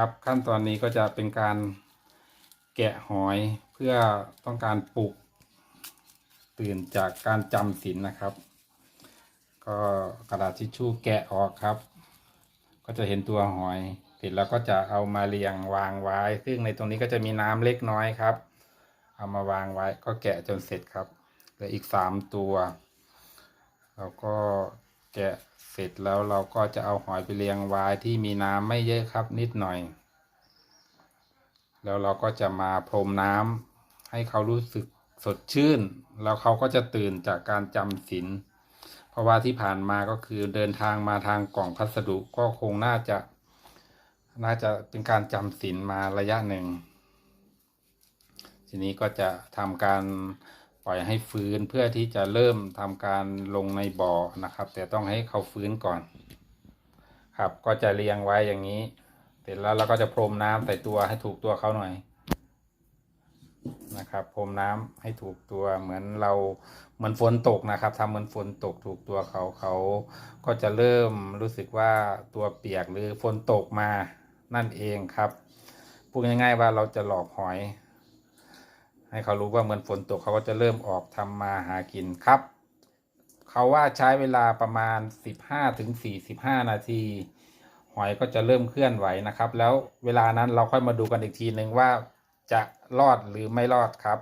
ครับขั้นตอนนี้ก็จะเป็นการแกะหอยเพื่อต้องการปลุกตื่นจากการจำศีลนะครับ ก็กระดาษทิชชู่แกะออกครับ ก็จะเห็นตัวหอยเสร็จแล้วก็จะเอามาเรียงวางไว้ ซึ่งในตรงนี้ก็จะมีน้ำเล็กน้อยครับ เอามาวางไว้ก็แกะจนเสร็จครับเหลืออีกสามตัวเราก็ แกะเสร็จแล้วเราก็จะเอาหอยไปเรียงไว้ที่มีน้ำไม่เยอะครับนิดหน่อย แล้วเราก็จะมาพรมน้ำให้เขารู้สึกสดชื่น แล้วเขาก็จะตื่นจากการจำศีลเพราะว่าที่ผ่านมาก็คือเดินทางมาทางกล่องพัสดุก็คงน่าจะ น่าจะเป็นการจำศีลมาระยะหนึ่ง ทีนี้ก็จะทำการ ปล่อยให้ฟื้นเพื่อที่จะเริ่มทำการลงในบ่อนะครับ แต่ต้องให้เขาฟื้นก่อน ครับก็จะเรียงไว้อย่างนี้ เสร็จแล้วเราก็จะพรมน้ำใส่ตัวให้ถูกตัวเขาหน่อยนะครับพรมน้ำให้ถูกตัวเหมือนเราเหมือนฝนตกนะครับทำเหมือนฝนตกถูกตัวเขาเขาก็จะเริ่มรู้สึกว่าตัวเปียกหรือฝนตกมานั่นเองครับพูดง่ายๆว่าเราจะหลอกหอย ให้เขารู้ว่าเหมือนฝนตกเขาก็จะเริ่มออกทำมาหากินครับ เขาว่าใช้เวลาประมาณ 15ถึง45 นาที หอยก็จะเริ่มเคลื่อนไหวนะครับ แล้วเวลานั้นเราค่อยมาดูกันอีกทีหนึ่งว่าจะรอดหรือไม่รอดครับ